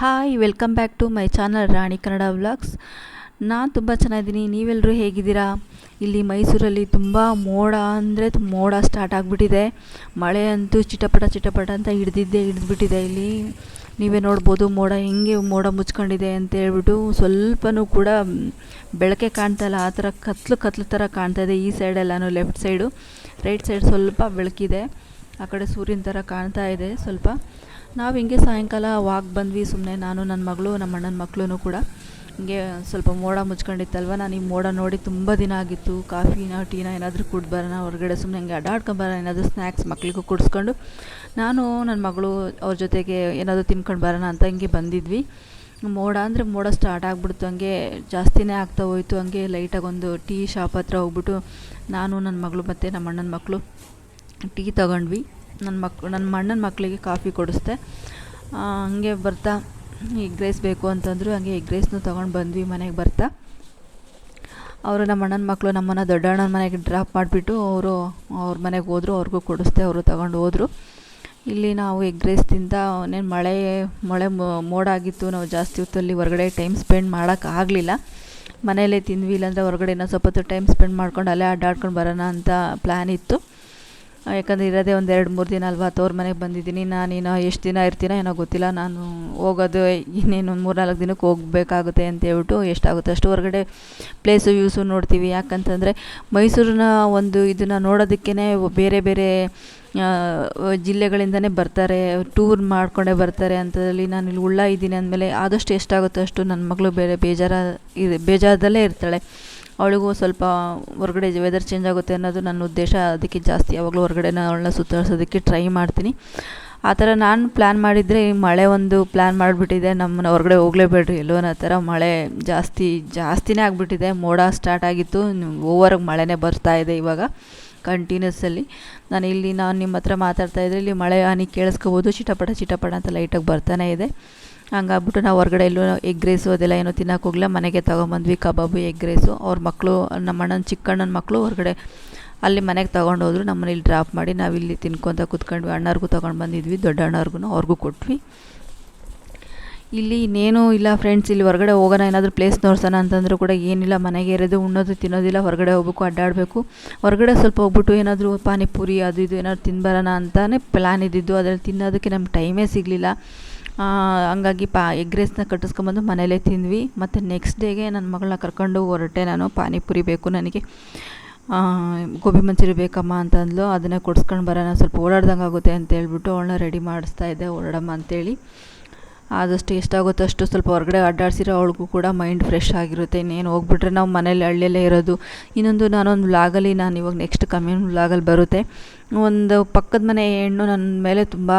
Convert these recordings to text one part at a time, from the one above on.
Hi welcome back to my channel Rani Kannada vlogs ನಾನು ತುಂಬ ಚೆನ್ನಾಗಿದ್ದೀನಿ. ನೀವೆಲ್ಲರೂ ಹೇಗಿದ್ದೀರಾ? ಇಲ್ಲಿ ಮೈಸೂರಲ್ಲಿ ತುಂಬ ಮೋಡ ಅಂದರೆ ಮೋಡ ಸ್ಟಾರ್ಟ್ ಆಗಿಬಿಟ್ಟಿದೆ. ಮಳೆ ಅಂತೂ ಚಿಟಪಟ ಚಿಟಪಟ ಅಂತ ಹಿಡ್ದಿದ್ದೇ ಹಿಡಿದ್ಬಿಟ್ಟಿದೆ ಇಲ್ಲಿ. ನೀವೇ ನೋಡ್ಬೋದು ಮೋಡ ಹೆಂಗೆ ಮೋಡ ಮುಚ್ಕೊಂಡಿದೆ ಅಂತ ಹೇಳ್ಬಿಟ್ಟು ಸ್ವಲ್ಪನೂ ಕೂಡ ಬೆಳಕೆ ಕಾಣ್ತಾ ಇಲ್ಲ. ಆ ಥರ ಕತ್ಲು ಕತ್ಲು ಥರ ಕಾಣ್ತಾ ಇದೆ ಈ ಸೈಡೆಲ್ಲನೂ ಲೆಫ್ಟ್ ಸೈಡು ರೈಟ್ ಸೈಡ್ ಸ್ವಲ್ಪ ಬೆಳಕಿದೆ. ಆ ಕಡೆ ಸೂರ್ಯನ ಥರ ಕಾಣ್ತಾ ಇದೆ ಸ್ವಲ್ಪ. ನಾವು ಹಿಂಗೆ ಸಾಯಂಕಾಲ ವಾಕ್ ಬಂದ್ವಿ ಸುಮ್ಮನೆ ನಾನು ನನ್ನ ಮಗಳು ನಮ್ಮ ಅಣ್ಣನ ಮಕ್ಕಳು ಕೂಡ. ಹಿಂಗೆ ಸ್ವಲ್ಪ ಮೋಡ ಮುಚ್ಕೊಂಡಿತ್ತಲ್ವ, ನಾನು ಈ ಮೋಡ ನೋಡಿ ತುಂಬ ದಿನ ಆಗಿತ್ತು. ಕಾಫಿನ, ಟೀನ ಏನಾದರೂ ಬರೋಣ ಹೊರಗಡೆ ಸುಮ್ಮನೆ ಹಿಂಗೆ ಅಡ್ಡಾಡ್ಕೊಂಬರೋಣ ಏನಾದರೂ ಸ್ನ್ಯಾಕ್ಸ್ ಮಕ್ಕಳಿಗೂ ಕುಡಿಸ್ಕೊಂಡು. ನಾನು ನನ್ನ ಮಗಳು ಅವ್ರ ಜೊತೆಗೆ ಏನಾದರೂ ತಿನ್ಕೊಂಡು ಬರೋಣ ಅಂತ ಹಿಂಗೆ ಬಂದಿದ್ವಿ. ಮೋಡ ಅಂದರೆ ಮೋಡ ಸ್ಟಾರ್ಟ್ ಆಗಿಬಿಡ್ತು, ಹಂಗೆ ಜಾಸ್ತಿನೇ ಆಗ್ತಾ ಹೋಯಿತು. ಹಂಗೆ ಲೈಟಾಗಿ ಒಂದು ಟೀ ಶಾಪ್ ಹತ್ರ ಹೋಗ್ಬಿಟ್ಟು ನಾನು ನನ್ನ ಮಗಳು ಮತ್ತು ನಮ್ಮ ಅಣ್ಣನ ಮಕ್ಕಳು ಟೀ ತಗೊಂಡ್ವಿ. ನನ್ನ ಮಕ್ ನನ್ನ ಅಣ್ಣನ ಮಕ್ಕಳಿಗೆ ಕಾಫಿ ಕೊಡಿಸ್ದೆ. ಹಂಗೆ ಬರ್ತಾ, ಎಗ್ ರೈಸ್ ಬೇಕು ಅಂತಂದರು ಹಂಗೆ ಎಗ್ ರೈಸ್ನೂ ತೊಗೊಂಡು ಬಂದ್ವಿ ಮನೆಗೆ ಬರ್ತಾ. ಅವರು ನಮ್ಮ ಅಣ್ಣನ ಮಕ್ಕಳು ನಮ್ಮನ್ನು ದೊಡ್ಡ ಅಣ್ಣನ ಮನೆಗೆ ಡ್ರಾಪ್ ಮಾಡಿಬಿಟ್ಟು ಅವರು, ಅವ್ರ ಮನೆಗೆ ಹೋದರು, ಅವ್ರಿಗೂ ಕೊಡಿಸ್ದೆ, ಅವರು ತಗೊಂಡು ಹೋದರು. ಇಲ್ಲಿ ನಾವು ಎಗ್ ರೈಸ್ ತಿಂತ ಮಳೆ ಮಳೆ ಮೋಡ ಆಗಿತ್ತು ನಾವು ಜಾಸ್ತಿ ಹೊತ್ತಲ್ಲಿ ಹೊರಗಡೆ ಟೈಮ್ ಸ್ಪೆಂಡ್ ಮಾಡೋಕ್ಕಾಗಲಿಲ್ಲ ಮನೆಯಲ್ಲೇ ತಿಂದ್ವಿ ಇಲ್ಲಾಂದರೆ ಹೊರಗಡೆ ಇನ್ನೂ ಸ್ವಲ್ಪ ಹೊತ್ತು ಟೈಮ್ ಸ್ಪೆಂಡ್ ಮಾಡ್ಕೊಂಡು ಅಲ್ಲೇ ಅಡ್ಡಾಡ್ಕೊಂಡು ಬರೋಣ ಅಂತ ಪ್ಲ್ಯಾನ್ ಇತ್ತು. ಯಾಕಂದರೆ ಇರೋದೇ ಒಂದು ಎರಡು, ಮೂರು ದಿನ ಅಲ್ವಾ, ತವ್ರ ಮನೆಗೆ ಬಂದಿದ್ದೀನಿ. ನಾನಿನ್ನು ಎಷ್ಟು ದಿನ ಇರ್ತೀನೋ ಏನೋ ಗೊತ್ತಿಲ್ಲ. ನಾನು ಹೋಗೋದು ಇನ್ನೇನು ಒಂದು ಮೂರು ನಾಲ್ಕು ದಿನಕ್ಕೆ ಹೋಗಬೇಕಾಗುತ್ತೆ ಅಂತ ಹೇಳ್ಬಿಟ್ಟು ಎಷ್ಟಾಗುತ್ತೆ ಅಷ್ಟು ಹೊರಗಡೆ ಪ್ಲೇಸು ವ್ಯೂಸು ನೋಡ್ತೀವಿ. ಯಾಕಂತಂದರೆ ಮೈಸೂರಿನ ಒಂದು ಇದನ್ನು ನೋಡೋದಕ್ಕೇ ಬೇರೆ ಬೇರೆ ಜಿಲ್ಲೆಗಳಿಂದನೇ ಬರ್ತಾರೆ. ಟೂರ್ ಮಾಡಿಕೊಂಡೇ ಬರ್ತಾರೆ ಅಂತದಲ್ಲಿ ನಾನು ಇಲ್ಲಿ ಉಳ್ಳ ಇದ್ದೀನಿ ಅಂದಮೇಲೆ ಆದಷ್ಟು ಎಷ್ಟಾಗುತ್ತೋ ಅಷ್ಟು ನನ್ನ ಮಗಳು ಬೇರೆ ಬೇಜಾರ, ಇದು ಬೇಜಾರದಲ್ಲೇ ಇರ್ತಾಳೆ. ಅವಳಿಗೂ ಸ್ವಲ್ಪ ಹೊರಗಡೆ ವೆದರ್ ಚೇಂಜ್ ಆಗುತ್ತೆ ಅನ್ನೋದು ನನ್ನ ಉದ್ದೇಶ. ಅದಕ್ಕೆ ಜಾಸ್ತಿ ಯಾವಾಗಲೂ ಹೊರಗಡೆನ ಅವಳನ್ನ ಸುತ್ತಾಡ್ಸೋದಕ್ಕೆ ಟ್ರೈ ಮಾಡ್ತೀನಿ. ಆ ಥರ ನಾನು ಪ್ಲ್ಯಾನ್ ಮಾಡಿದರೆ ಮಳೆ ಒಂದು ಪ್ಲ್ಯಾನ್ ಮಾಡಿಬಿಟ್ಟಿದೆ. ನಮ್ಮನ್ನ ಹೊರಗಡೆ ಹೋಗಲೇಬೇಡ್ರಿ ಎಲ್ಲೋ ಅನ್ನೋ ಥರ ಮಳೆ ಜಾಸ್ತಿ, ಜಾಸ್ತಿನೇ ಆಗಿಬಿಟ್ಟಿದೆ. ಮೋಡ ಸ್ಟಾರ್ಟ್ ಆಗಿತ್ತು. ಓವರಾಗಿ ಮಳೆನೇ ಬರ್ತಾ ಇದೆ ಇವಾಗ ಕಂಟಿನ್ಯೂಸಲ್ಲಿ ನಾನು ಇಲ್ಲಿ ನಾನು ನಿಮ್ಮ ಹತ್ರ ಮಾತಾಡ್ತಾ ಇದ್ದರೆ ಇಲ್ಲಿ ಮಳೆ ಹನಿ ಕೇಳಿಸ್ಕೋಬೋದು. ಚಿಟಪಟ ಚಿಟಪಟ ಅಂತ ಲೈಟಾಗಿ ಬರ್ತಾನೆ ಇದೆ. ಹಂಗಾಗ್ಬಿಟ್ಟು ನಾವು ಹೊರಗಡೆ ಎಲ್ಲೂ ಎಗ್ ರೈಸು ಅದೆಲ್ಲ ಏನೋ ತಿನ್ನೋಕೆ ಹೋಗಲಿಲ್ಲ. ಮನೆಗೆ ತೊಗೊಂಬಂದ್ವಿ ಕಬಾಬು ಎಗ್ ರೈಸು ಅವ್ರ ಮಕ್ಕಳು ನಮ್ಮ ಅಣ್ಣನ ಚಿಕ್ಕಣ್ಣನ ಮಕ್ಕಳು ಹೊರಗಡೆ ಅಲ್ಲಿ ಮನೆಗೆ ತೊಗೊಂಡು ಹೋದ್ರು ನಮ್ಮನ್ನ ಇಲ್ಲಿ ಡ್ರಾಪ್ ಮಾಡಿ ನಾವಿಲ್ಲಿ ತಿನ್ಕೊತ ಕೂತ್ಕೊಂಡ್ವಿ. ಅಣ್ಣವ್ರಿಗೂ ತೊಗೊಂಡು ಬಂದಿದ್ವಿ ದೊಡ್ಡ ಅಣ್ಣವ್ರಿಗೂ ಅವ್ರಿಗೂ ಕೊಟ್ವಿ. ಇಲ್ಲಿ ಇನ್ನೇನು ಇಲ್ಲ ಫ್ರೆಂಡ್ಸ್ ಇಲ್ಲಿ ಹೊರಗಡೆ ಹೋಗೋಣ, ಏನಾದರೂ ಪ್ಲೇಸ್ ನೋಡ್ಸೋಣ ಅಂತಂದರೂ ಕೂಡ ಏನಿಲ್ಲ. ಮನೆಗೆ ಇರೋದು, ಉಣ್ಣೋದು, ತಿನ್ನೋದಿಲ್ಲ. ಹೊರಗಡೆ ಹೋಗ್ಬೇಕು, ಅಡ್ಡಾಡಬೇಕು. ಹೊರಗಡೆ ಸ್ವಲ್ಪ ಹೋಗ್ಬಿಟ್ಟು ಏನಾದರೂ ಪಾನಿಪುರಿ, ಅದು ಇದು ಏನಾದ್ರು ತಿನ್ಬರೋಣ ಅಂತಲೇ ಪ್ಲ್ಯಾನ್ ಇದ್ದಿದ್ದು. ಅದರಲ್ಲಿ ತಿನ್ನೋದಕ್ಕೆ ನಮ್ಗೆ ಟೈಮೇ ಸಿಗಲಿಲ್ಲ. ಹಂಗಾಗಿ ಪಾ ಎಗ್ ರೈಸ್ನ ಕಟ್ಟಿಸ್ಕೊಂಬಂದು ಮನೇಲೇ ತಿಂದ್ವಿ. ಮತ್ತು ನೆಕ್ಸ್ಟ್ ಡೇಗೆ ನನ್ನ ಮಗಳನ್ನ ಕರ್ಕೊಂಡು ಹೊರಟೆ ನಾನು. ಪಾನಿಪುರಿ ಬೇಕು ನನಗೆ. ಗೋಬಿ ಮಂಚೂರಿ ಬೇಕಮ್ಮ ಅಂತಂದ್ಲು. ಅದನ್ನೇ ಕೊಡ್ಸ್ಕೊಂಡು ಬರೋಣ, ಸ್ವಲ್ಪ ಓಡಾಡ್ದಂಗೆ ಆಗುತ್ತೆ ಅಂತ ಹೇಳ್ಬಿಟ್ಟು ಅವಳನ್ನ ರೆಡಿ ಮಾಡಿಸ್ತಾ ಇದ್ದೆ. ಓಡಾಡಮ್ಮ ಅಂತೇಳಿ. ಆದಷ್ಟು ಎಷ್ಟಾಗುತ್ತೋ ಅಷ್ಟು ಸ್ವಲ್ಪ ಹೊರಗಡೆ ಅಡ್ಡಾಡ್ಸಿರೋ ಅವಳಿಗೂ ಕೂಡ ಮೈಂಡ್ ಫ್ರೆಶ್ ಆಗಿರುತ್ತೆ. ಇನ್ನೇನು ಹೋಗ್ಬಿಟ್ರೆ ನಾವು ಮನೇಲಿ ಹಳ್ಳಿಯಲ್ಲೇ ಇರೋದು. ಇನ್ನೊಂದು ನಾನೊಂದು ವ್ಲಾಗಲ್ಲಿ ನಾನು ಇವಾಗ ನೆಕ್ಸ್ಟ್ ಕಮ್ಮಿನ ವ್ಲಾಗಲ್ಲಿ ಬರುತ್ತೆ. ಒಂದು ಪಕ್ಕದ ಮನೆ ಹೆಣ್ಣು ನನ್ನ ಮೇಲೆ ತುಂಬ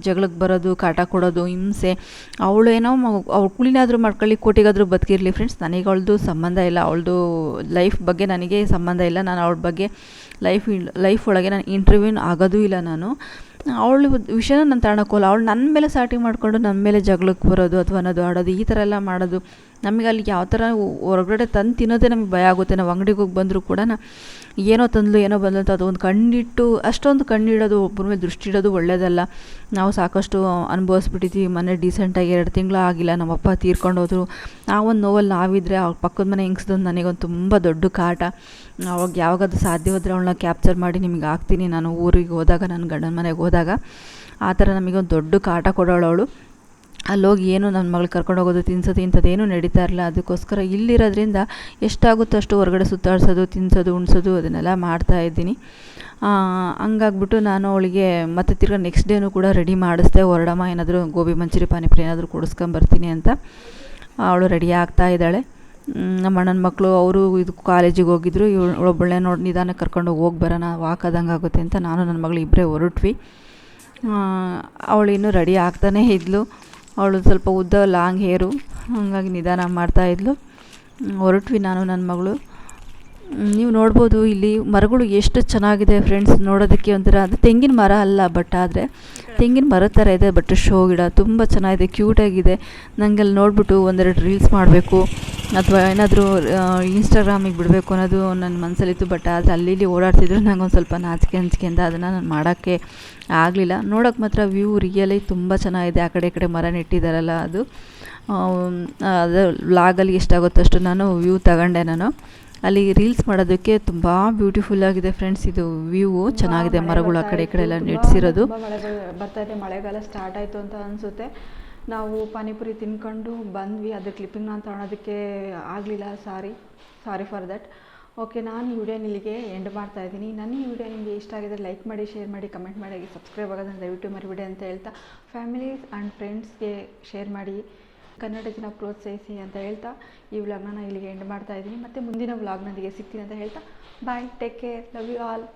ಜಗಳಕ್ಕೆ ಬರೋದು, ಕಾಟ ಕೊಡೋದು, ಹಿಂಸೆ. ಅವಳು ಏನೋ ಅವ್ಳು ಕುಳಿನಾದರೂ ಮಾಡ್ಕೊಳ್ಳಿ, ಕೋಟಿಗಾದರೂ ಬದುಕಿರಲಿ ಫ್ರೆಂಡ್ಸ್ ನನಗೆ ಅವಳದು ಸಂಬಂಧ ಇಲ್ಲ. ಅವಳದು ಲೈಫ್ ಬಗ್ಗೆ ನನಗೆ ಸಂಬಂಧ ಇಲ್ಲ. ನಾನು ಅವಳ ಬಗ್ಗೆ ಲೈಫ್ ಲೈಫ್ ಒಳಗೆ ನಾನು ಇಂಟರ್ವ್ಯೂನ್ ಆಗೋದೂ ಇಲ್ಲ ನಾನು. ಅವಳು ವಿಷಯನ ನಾನು ತಗೊಳಕ್ಕೋಲ್ಲ ಅವಳು ನನ್ನ ಮೇಲೆ ಸಾಟಿ ಮಾಡಿಕೊಂಡು ನನ್ನ ಮೇಲೆ ಜಗಳಕ್ಕೆ ಬರೋದು ಅಥವಾ ಅನ್ನೋದು ಆಡೋದು, ಈ ಥರ ಎಲ್ಲ ಮಾಡೋದು. ನಮಗೆ ಅಲ್ಲಿ ಯಾವ ಥರ ಹೊರಗಡೆ ತಂದು ತಿನ್ನೋದೇ ನಮಗೆ ಭಯ ಆಗುತ್ತೆ. ನಾವು ಅಂಗಡಿಗೆ ಹೋಗಿ ಬಂದರೂ ಕೂಡ ಏನೋ ತಂದ್ಲು, ಏನೋ ಬಂದ್ಲು ಅಂತ ಅದು ಒಂದು ಕಣ್ಣಿಟ್ಟು, ಅಷ್ಟೊಂದು ಕಣ್ಣಿಡೋದು ಒಬ್ಬರ ಮೇಲೆ ದೃಷ್ಟಿ ಇಡೋದು ಒಳ್ಳೆಯದಲ್ಲ ನಾವು ಸಾಕಷ್ಟು ಅನುಭವಿಸ್ಬಿಟ್ಟಿದ್ದೀವಿ ಮನೆ ಡೀಸೆಂಟಾಗಿ ಎರಡು ತಿಂಗಳು ಆಗಿಲ್ಲ. ನಮ್ಮಪ್ಪ ತೀರ್ಕೊಂಡು ಆ ಒಂದು ನೋವಲ್ಲಿ ನಾವಿದ್ದರೆ ಅವ್ರ ಪಕ್ಕದ ಮನೆ ಹೆಂಗ್ಸ್ದೊಂದು ನನಗೊಂದು ತುಂಬ ದೊಡ್ಡ ಕಾಟ. ಅವಾಗ ಯಾವಾಗದು ಸಾಧ್ಯವಾದರೆ ಅವಳನ್ನ ಕ್ಯಾಪ್ಚರ್ ಮಾಡಿ ನಿಮಗೆ ಹಾಕ್ತೀನಿ. ನಾನು ಊರಿಗೆ ಹೋದಾಗ, ನನ್ನ ಗಂಡನ ಮನೆಗೆ ಹೋದಾಗ. ಆ ಥರ ನಮಗೊಂದು ದೊಡ್ಡ ಕಾಟ ಕೊಡೋಳು ಅವಳು. ಅಲ್ಲೋಗಿ ಏನು ನನ್ನ ಮಗಳು ಕರ್ಕೊಂಡು ಹೋಗೋದು, ತಿನ್ಸೋದು ಇಂಥದ್ದೇನು ನಡೀತಾ ಇರಲಿಲ್ಲ. ಅದಕ್ಕೋಸ್ಕರ ಇಲ್ಲಿರೋದ್ರಿಂದ ಎಷ್ಟಾಗುತ್ತೋ ಅಷ್ಟು ಹೊರಗಡೆ ಸುತ್ತಾಡ್ಸೋದು, ತಿನ್ಸೋದು, ಉಣ್ಸೋದು ಅದನ್ನೆಲ್ಲ ಮಾಡ್ತಾಯಿದ್ದೀನಿ ಹಂಗಾಗ್ಬಿಟ್ಟು ನಾನು ಅವಳಿಗೆ ಮತ್ತೆ ತಿರ್ಗಿ ನೆಕ್ಸ್ಟ್ ಡೇನೂ ಕೂಡ ರೆಡಿ ಮಾಡಿಸ್ದೆ. ಹೊರಡಮ್ಮ, ಏನಾದರೂ ಗೋಬಿ ಮಂಚೂರಿ, ಪಾನಿಪುರಿ ಏನಾದರೂ ಕೊಡಿಸ್ಕೊಂಬರ್ತೀನಿ ಅಂತ. ಅವಳು ರೆಡಿ ಆಗ್ತಾ ಇದ್ದಾಳೆ. ನಮ್ಮ ಅಣ್ಣನ ಮಕ್ಕಳು ಅವರು ಇದು ಕಾಲೇಜಿಗೆ ಹೋಗಿದ್ರು. ಇವಳು ಒಬ್ಬಳೆ ನೋಡಿ ನಿಧಾನಕ್ಕೆ ಕರ್ಕೊಂಡು ಹೋಗಿ ಬರೋಣ, ವಾಕ್ ಆದಂಗೆ ಆಗುತ್ತೆ ಅಂತ ನಾನು ನನ್ನ ಮಗಳು ಇಬ್ಬರೇ ಹೊರಟ್ವಿ. ಅವಳು ರೆಡಿ ಆಗ್ತಾನೇ ಇದ್ಲು. ಅವಳು ಸ್ವಲ್ಪ ಉದ್ದ ಲಾಂಗ್ ಹೇರು, ಹಾಗಾಗಿ ನಿಧಾನ ಮಾಡ್ತಾಯಿದ್ಲು ಹೊರಟ್ವಿ ನಾನು ನನ್ನ ಮಗಳು. ನೀವು ನೋಡ್ಬೋದು ಇಲ್ಲಿ ಮರಗಳು ಎಷ್ಟು ಚೆನ್ನಾಗಿದೆ ಫ್ರೆಂಡ್ಸ್ ನೋಡೋದಕ್ಕೆ ಒಂಥರ, ಅದು ತೆಂಗಿನ ಮರ ಅಲ್ಲ ಬಟ್ ಆದರೆ ತೆಂಗಿನ ಮರ ಥರ ಇದೆ ಬಟ್ ಶೋ ಗಿಡ ತುಂಬ ಚೆನ್ನಾಗಿದೆ ಕ್ಯೂಟಾಗಿದೆ ನನಗೆ ಅಲ್ಲಿ ನೋಡಿಬಿಟ್ಟು ಒಂದೆರಡು ರೀಲ್ಸ್ ಮಾಡಬೇಕು. ಅಥವಾ ಏನಾದರೂ ಇನ್ಸ್ಟಾಗ್ರಾಮಿಗೆ ಬಿಡಬೇಕು ಅನ್ನೋದು ನನ್ನ ಮನಸ್ಸಲ್ಲಿತ್ತು ಬಟ್ ಆದರೆ ಅಲ್ಲಿ ಇಲ್ಲಿ ಓಡಾಡ್ತಿದ್ರು, ನಂಗೊಂದು ಸ್ವಲ್ಪ ನಾಚಿಕೆ ಅಂಜಿಕೆಯಿಂದ ಅದನ್ನು ನಾನು ಮಾಡೋಕ್ಕೆ ಆಗಲಿಲ್ಲ. ನೋಡೋಕೆ ಮಾತ್ರ ವ್ಯೂ ರಿಯಲಿ ತುಂಬ ಚೆನ್ನಾಗಿದೆ. ಆ ಕಡೆ ಈ ಕಡೆ ಮರ ನೆಟ್ಟಿದ್ದಾರಲ್ಲ ಅದು. ಅದು ಲಾಗಲ್ಲಿ ಎಷ್ಟಾಗುತ್ತಷ್ಟು ನಾನು ವ್ಯೂ ತಗೊಂಡೆ ನಾನು. ಅಲ್ಲಿ ರೀಲ್ಸ್ ಮಾಡೋದಕ್ಕೆ ತುಂಬ ಬ್ಯೂಟಿಫುಲ್ ಆಗಿದೆ ಫ್ರೆಂಡ್ಸ್ ಇದು ವ್ಯೂ ಚೆನ್ನಾಗಿದೆ, ಮರಗಳು ಆ ಕಡೆ ಈ ಕಡೆ ಎಲ್ಲ ನೆಟ್ಸಿರೋದು ಬರ್ತಾ ಇದೆ. ಮಳೆಗಾಲ ಸ್ಟಾರ್ಟ್ ಆಯಿತು ಅಂತ ಅನಿಸುತ್ತೆ. ನಾವು ಪಾನಿಪುರಿ ತಿನ್ಕೊಂಡು ಬಂದ್ವಿ. ಅದು ಕ್ಲಿಪ್ಪಿಂಗ್ ನಾನು ತಗೊಳೋದಕ್ಕೆ ಆಗಲಿಲ್ಲ. Sorry sorry for that okay ನಾನು ಈ ವಿಡಿಯೋನ ಇಲ್ಲಿಗೆ ಎಂಡ್ ಮಾಡ್ತಾ ಇದ್ದೀನಿ. ನನ್ನ ಈ ವಿಡಿಯೋ ನಿಮಗೆ ಇಷ್ಟ ಆಗಿದ್ರೆ ಲೈಕ್ ಮಾಡಿ ಶೇರ್ ಮಾಡಿ ಕಮೆಂಟ್ ಮಾಡಿ ಸಬ್ಸ್ಕ್ರೈಬ್ ಆಗೋದನ್ನು ದಯವಿಟ್ಟು ಮರಿಬಿಡಿ ಅಂತ ಹೇಳ್ತಾ ಫ್ಯಾಮಿಲೀಸ್ ಆ್ಯಂಡ್ ಫ್ರೆಂಡ್ಸ್ಗೆ ಶೇರ್ ಮಾಡಿ, ಕನ್ನಡ ಜನ ಪ್ರೋತ್ಸಾಹಿಸಿ ಅಂತ ಹೇಳ್ತಾ ಈ ವ್ಲಾಗ್ನ ನಾನು ಇಲ್ಲಿಗೆ ಎಂಡ್ ಮಾಡ್ತಾ ಇದ್ದೀನಿ. ಮತ್ತು ಮುಂದಿನ ವ್ಲಾಗ್ನೊಂದಿಗೆ ಸಿಗ್ತೀನಿ ಅಂತ ಹೇಳ್ತಾ bye take care love you all